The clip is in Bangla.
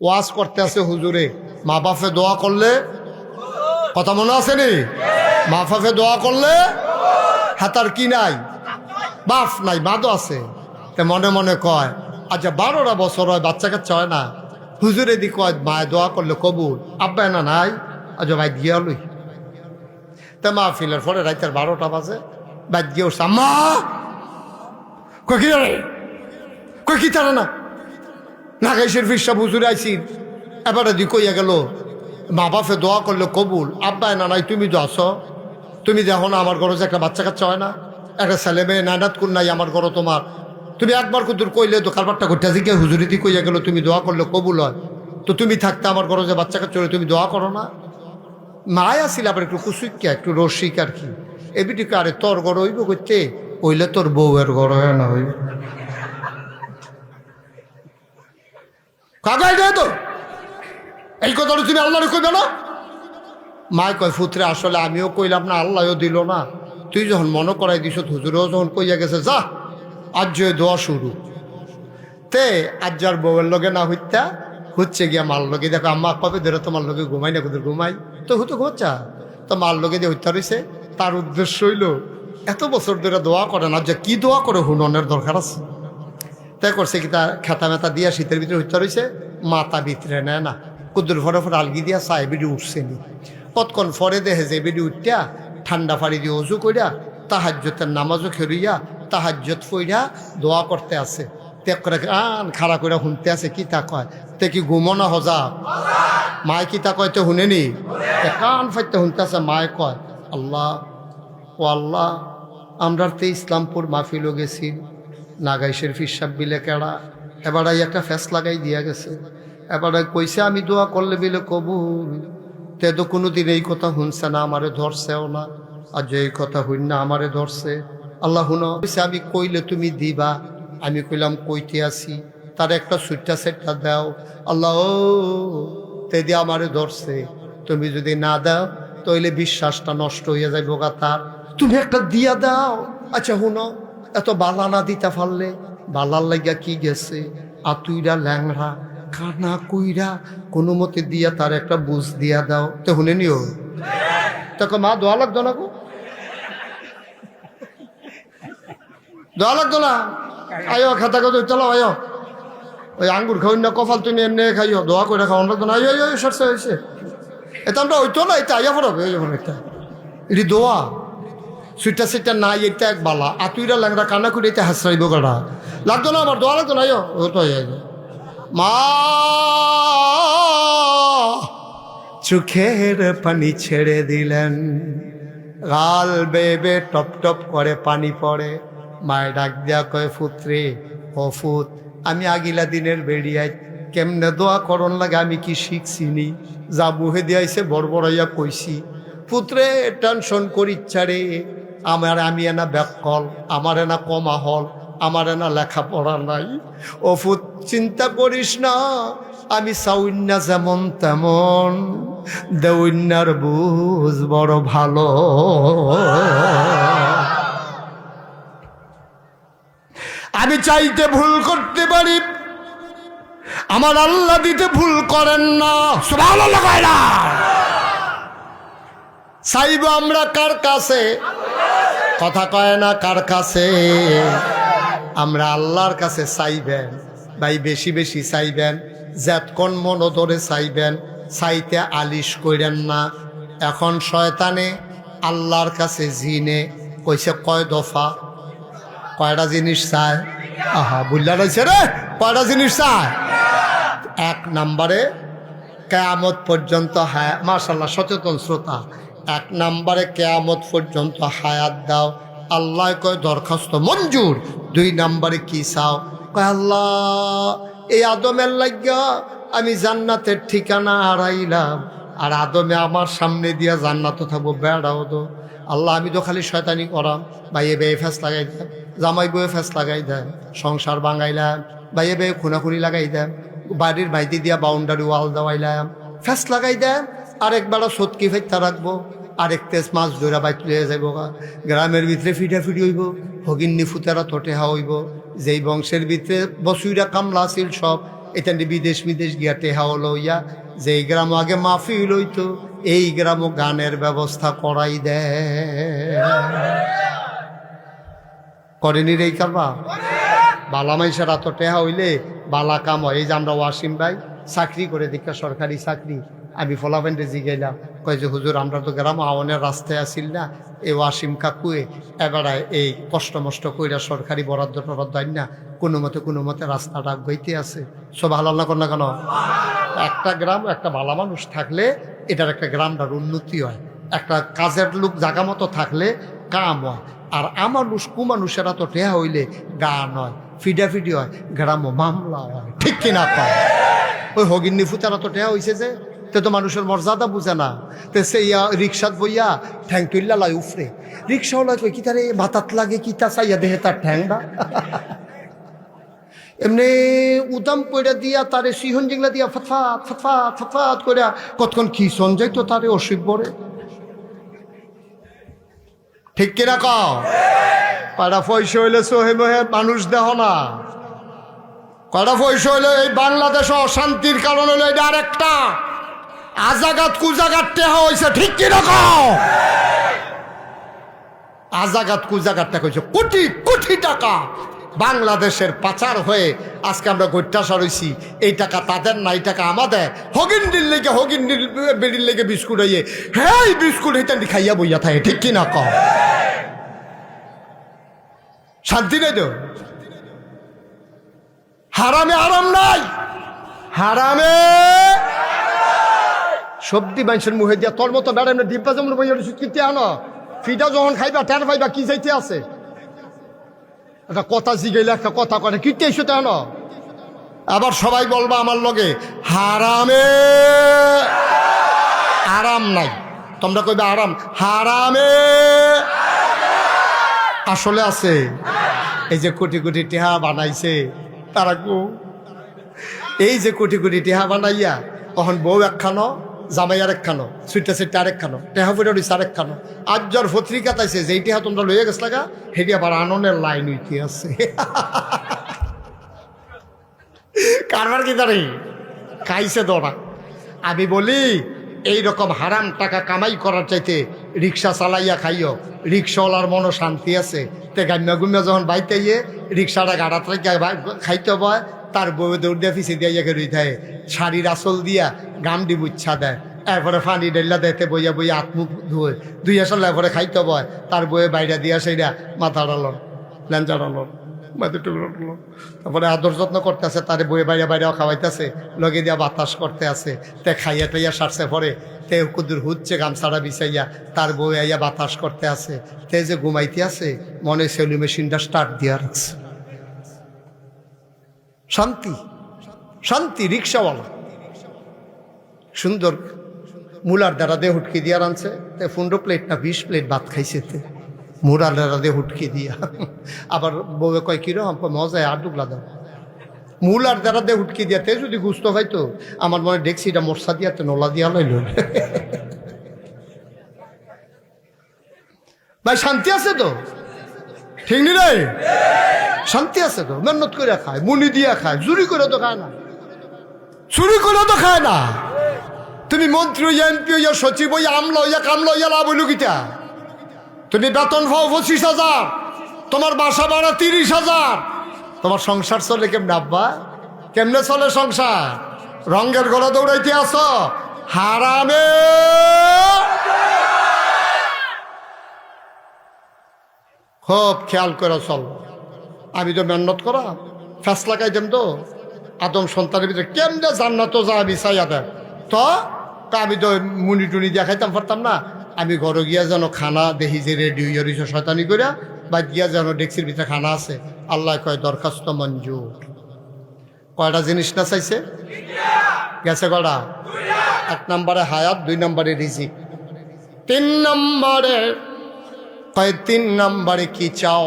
ওয়াজ করতে আছে হুজুরে। মা বাপে দোয়া করলে? কথা মনে আছে নি? মা বাপে দোয়া করলে? হাতার কি নাই? বাপ নাই বাদও আছে। তে মনে মনে কয় আচ্ছা বারোটা বছর হয় বাচ্চা কাচ্চা হয় না? হুজুরে দি কয়, মায়ে দোয়া করলে কবুল। আব্বা না নাই? আজ ভাই গিয়া লই। তে মা ফিলের পরে রাইতের বারোটা বাজে। বাদ গিয়ে উঠছে, আম্মা! কি কয় তারা না? নাগাইশের ফিরসা হুজুরে আইসি এবারে দি কইয়া গেল, মা বাপে দোয়া করলে কবুল আব্বা না নাই তুমি তো তুমি দেখো না আমার ঘরে যে একটা বাচ্চা কাচ্চা হয় না, একটা ছেলে মেয়ে নানাত কোন নাই আমার ঘরে তোমার, তুমি একবার কুতুর কইলে তো কারবারটা করতে আসি কে হুজুরিতি কইয়া গেলো তুমি দোয়া করলে কবুল হয়। তো তুমি থাকতে আমার ঘরে যে বাচ্চা কাচ্চা তুমি দোয়া করো না। মায় আসিল আবার একটু কুসুইকা একটু রসিক আর কি। এবিটিকে আরে তোর ঘর হইব করতে ওইলে তোর বউয়ের ঘর হয় না হইব। কাগাই দেয় তো? এই কথাটা তুমি আল্লাহরে কইবে না? মায় কয়, ফুতরে, আসলে আমিও কইলাম না, আল্লাহও দিল না। তুই যখন মনে করাই দিস হুজুরেও যখন কইয়া গেছে, যা আজ দোয়া শুরু। তে আজ্জার বউয়ের লগে না হইতা হচ্ছে গিয়া মাল লগে, দেখো, আম্মা কবে ধরে তোমার লগে ঘুমাই না কোথাও ঘুমাই। তো হুতো ঘুমাচ্ছা তো মাল লগে দিয়ে হইতা রয়েছে তার উদ্দেশ্য হইল, এত বছর ধরে দোয়া করে না যে কি দোয়া করে, হুননের দরকার আছে? তাই করছে কি তার খেতা মেতা দিয়া শীতের ভিতরে হইতে রয়েছে মাথা ভিতরে নেয় না। কুদ্দুর ফরে ফরে আলগি দিয়া চাই বেডি উঠছে নি। কতক্ষণ ফরে দেখে যে বেডি উঠিয়া, ঠান্ডা ফাড়ি দিয়ে অজু কইরা তাহাজ্যতের নামাজও খেরুইয়া তাহাজ্যত ফইরা দোয়া করতে আছে। ত্যাগ করে আন খাড়া করে শুনতে আছে, কি তা কয়? তে কি ঘুমনা হজা? মায় কি তা কয় তো শুনেনি তে কান ফাইতে শুনতে আছে, মায় কয়, আল্লাহ, ও আল্লাহ আমরা তো ইসলামপুর মাহফিলও গেছি। নাগাইশের ফিসাব বিলে কেড়া। এবার একটা ফ্যাস লাগাই দিয়া গেছে। এবার কইছে, আমি দোয়া করলে বিলে কবুল। তে তো কোনোদিন এই কথা শুনছে না, আমারে ধরছেও না। আর যে এই কথা হইন না আমারে ধরছে। আল্লাহ কইছে, আমি কইলে তুমি দিবা। আমি কইলাম, কইতে আসি। তার একটা সুইটা সেটটা দাও। আল্লাহ তে দিয়ে আমারে ধরছে। তুমি যদি না দাও, তাইলে বিশ্বাসটা নষ্ট হয়ে যাইব গা তার। তুমি একটা দিয়া দাও। আচ্ছা হুনো এত বালা না দিতে পারলে? বালার লাগিয়া কি গেছে? আতুইরা ল্যাংড়া, কানা কুইরা, কোনো মতে দিয়া তার একটা বুঝ দিয়া দাও। তো শুনে নিও। তখন মা, দোয়া লাগতো না গো? দোয়া লাগতো না? আয়ো, খাতা কত চলো, আয়ো। ওই আঙ্গুর খাওয়াই না কফাল তুমি এমনি খাইও। দোয়া করে খাওয়ান লাগতো না আয়ো আয়ো সরষে হয়েছে এটা আমরা হইতো না, এটা আইয়া যখন এটা। এটি দোয়া। সুইটা সিটা নাই এটা এক বালা। আতুইরা ল্যাংরা কানা করে এটা হাসরাইব গাড়া লাগতো না আমার? দোয়া লাগতো না ও তো মা! চোখের পানি ছেড়ে দিলেন। গাল বেবে টপ টপ করে পানি পড়ে। মায়ের ডাক দেয়া কয়, ফুত্রে, ও ফুত, আমি আগিলা দিনের বেরিয়াই কেমনে দোয়া করন লাগে আমি কি শিখছিনি? যা বুহে দিয়াইছে বড় বড়াইয়া কইছি। পুত্রে টেনশন করিচ্ছা রে। আমার আমি এনা ব্যাকল আমার এনা কমা হল, আমার এনা লেখাপড়া নাই। ও ফুত চিন্তা করিস না, আমি সাউন্যা যেমন তেমন দেউন্যার বুঝ বড় ভালো। আমি চাইতে ভুল করতে পারি, আমার আল্লাহ দিতে ভুল করেন না। ভালো কয় না। চাইব আমরা কার কাছে? কথা কয় না কার কাছে? আমরা আল্লাহর কাছে চাইবেন, ভাই বেশি বেশি চাইবেন যেতক্ষণ মন ধরে চাইবেন, চাইতে আলিশ কইরেন না। এখন শয়তানে আল্লাহর কাছে জিনে, কইছে কয় দফা? কয়টা জিনিস চায়? আহা বুল্লা রয়েছে রে, কয়টা জিনিস চায়? এক নম্বরে, কেয়ামত পর্যন্ত হ্যাঁ মার্শাল্লাহ সচেতন শ্রোতা। এক নাম্বারে কেয়ামত পর্যন্ত হায়াত দাও। আল্লাহ কয়, দরখাস্ত মঞ্জুর। দুই নাম্বারে কি চাও? কয়, আল্লাহ, এই আদমের লাগিয়া আমি জান্নাতের ঠিকানা হারাইলাম। আর আদমে আমার সামনে দিয়া জান্নাত থাকব, বেড়াও তো। আল্লাহ, আমি তো খালি শয়তানি করাম। ভাইয়ে বেয়ে ফেস লাগাই দেন। জামাই বয়ে ফেস লাগাই দেন। সংসার বাঙাইলাম ভাইয়ে বেয়ে খুনাখুনি লাগাই দেন। বাড়ির মাইতি দিয়া বাউন্ডারি ওয়াল দেওয়াইলাম। ফেস লাগাই দেন। আরেকবারও সতকি ফেরতা রাখব। আরেক তেজ মাছ ধরা বাইক লিয়ে যাইব। গ্রামের ভিতরে ফিটা ফিটি হইব, হগিন্নি ফুতেরা তোটে হা হইব। যেই বংশের ভিতরে বসুইরা কামলা আছিল সব এখানে বিদেশ বিদেশ গিয়া টেহা হলো ইয়া যে গ্রাম আগে মাফি হইতো, এই গ্রামও গানের ব্যবস্থা করাই দেয় করেনি রে কারবা বালা মাইসের এত টেহা হইলে বালা কাম হয়। এই যে আমরা ওয়াসিম ভাই, চাকরি করে দীক্ষা সরকারি চাকরি, আমি ফলাফেন্ডে জিগাইলাম। কয় যে, হুজুর, আমরা তো গ্রাম আওয়ানের রাস্তায় আসিল না। এ ওয়াসিম কাকুয়ে এবারে এই কষ্ট মষ্ট কইরা সরকারি বরাদ্দ টরাদ্দ না, কোনো মতে কোনো মতে রাস্তাটা গইতে আছে। সব না কর না কেন? একটা গ্রাম, একটা ভালো মানুষ থাকলে এটার একটা গ্রামটার উন্নতি হয়। একটা কাজের লোক জাগা মতো থাকলে কাম হয়। আর আমানুষ, কুমানুষেরা তো টেহা হইলে গান হয়, ফিডাফিডি হয় গ্রাম মামলা হয়। ঠিক কিনা পায় ওই হগিন্নি ফুতারা তো টেহা হইছে যে। তে তো মানুষের মর্যাদা বুঝে না। তে সেই রিক্সাত বইয়া ঠ্যাং তুললা লাই উফরে। রিক্সাওয়ালা কই, কি তারে মাথাত লাগে, কি তা চাইয়া দেহে তার ঠ্যাংটা এমনি উদাম কইরা দিয়া তারে সিহন জিংলা দিয়া ফতফাত ফতফাত ফতফাত কইরা কতক্ষণ কি সঞ্জয় তো তারে অসিব বরে। ঠিক কিনা কও? কয়টা পয়সা হইলে সোহে মহে মানুষ দেহ না। কয়টা পয়সা হইলে এই বাংলাদেশ অশান্তির কারণ হলো এটা আরেকটা। আজাগাত কুজাগাত টেহা হয়েছে ঠিক কিনা কও? আজাগাত কুজাগাতটা কইছে কোটি কোটি টাকা বাংলাদেশের পাচার হয়ে আজকে আমরা গৈত্যাসা রয়েছি এই টাকা তাদের না, এই টাকা আমাদের। হগিন্ডির লেগে হগিন্ডির বেড়ির লেগে বিস্কুট হইয়ে হ্যাঁ বিস্কুট হইতে খাইয়া বইয়া থাকে ঠিক কিনা কও? শান্তি নেই তো? হারামে আরাম নাই? হারামে সবদি মানুষের মুখে দিয়া, তোর মতো বেড়াই ডিব্বা যেমন কিনতে আনো? ফিটা যখন খাইবা, টের পাইবা, কি চাইতে আছে? একটা কথা জিগাইলে একটা কথা করে কিনতে এসো তো আনো? আবার সবাই বলবা আমার লগে, হারামে। আরাম নাই। তোমরা কইবে আরাম। হারামে। আসলে আছে। এই যে কোটি কোটি টেহা বানাইছে, তারা এই যে কোটি কোটি টেহা বানাইয়া, তখন বউ একখানো জামাই আর একখানো সুইটা সুইটা আরেক খানো, টেহা ফুটে রয়েছে আরেক খানো। আজ যার পত্রিকা তাইছে যে টেহা তোমরা লইয়া গেছ লাগা হেডি আবার আননের লাইন উইতে আছে। কারবার কি দাঁড়ি খাইছে দৌড়া। আমি বলি এই রকম হারাম টাকা কামাই করার চাইতে রিক্সা চালাইয়া খাইও, রিক্সাওয়ালার মনও শান্তি আছে। তে গাম্যা গুম্যা যখন বাইতে গিয়ে রিক্সাটা গাড়াত খাইতে বয় তার বউ দৌড় দিয়ে ফিসে দিয়ে ইয়াকে রই থাকে শাড়ির আসল দিয়া গাম দি বুচ্ছা দেয়। এরপরে ফানি ডেল্লা দেতে বইয়া বইয়া আত্মুখ ধুয়ে দুই আসল এরপরে খাইতে বয় তার বইয়ে বাইরে দিয়া সেইটা মাথা ডালন ল্যাঞ্চা ডালন তারপরে আদর যত্ন করতেছে, তারে বইয়ে বাইরে বাইরেও খাওয়াইতেছে। লগে দিয়া বাতাস করতে আছে। তে খাইয়া টাইয়া সারছে পরে। তে কুদুর হুচ্ছে গামছাড়া বিছাইয়া তার বই আইয়া বাতাস করতে আছে। তে যে ঘুমাইতে আছে, মনে সেলু মেশিনটা স্টার্ট দিয়া রাখছে। শান্তি শান্তি রিক্সাওয়ালা। সুন্দর মুলার দ্বারা দিয়ে হুটকি দিয়া রানছে তে পনেরো প্লেট না বিশ প্লেট ভাত খাইছে তে। মুলার দ্বারা দিয়ে হুটকি দিয়া। আবার বউয়ে কয় কিরম মজায় আর ডুবলা দাও। মূলার দ্বারা দিয়ে হুটকি দিয়া, তে যদি গুস্ত হয়তো আমার মনে ডেক্সিটা মশা দিয়া তো নোলা দিয়া লইল। ভাই, শান্তি আছে তো? ঠিক নি রে শান্তি আছে তো মেহনত করে খায়, মুনি দিয়া খায়, চুরি করে তো খায় না। চুরি করে তো খায় না। তুমি মন্ত্রী হইয়া এমপি হইয়া, সচিব হইয়া, আমলা হইয়া, কামলা হইয়া, লাভ হইল গীতা তুমি বেতন পাও পঁচিশ হাজার, তোমার বাসা ভাড়া তিরিশ হাজার। তোমার সংসার চলে কেমনে, আব্বা? কেমনে চলে সংসার? রঙ্গের গলা দৌড়াইতে আস। হারামে! খুব খেয়াল করে চল। আমি তো মেহনত করা। ফ্যাস লাগাইতাম তো। আদম সন্তানের ভিতরে কেমনে জান্নাত যা আমি দেয় তো আমি তো মুনি টুনি দিয়া খাইতাম পারতাম না। আমি ঘরে গিয়া যেন খানা দেখি যে রেডি হইয়া শয়তানি করিয়া বা গিয়া যেন ডেক্সির ভিতরে খানা আছে। আল্লাহ কয়, দরখাস্ত মঞ্জুর। কয়টা জিনিস না চাইছে? গেছে কয়টা? এক নম্বরে হায়াত, দুই নম্বরে রিজিক। তিন নম্বরে কয় তিন নম্বরে কি চাও?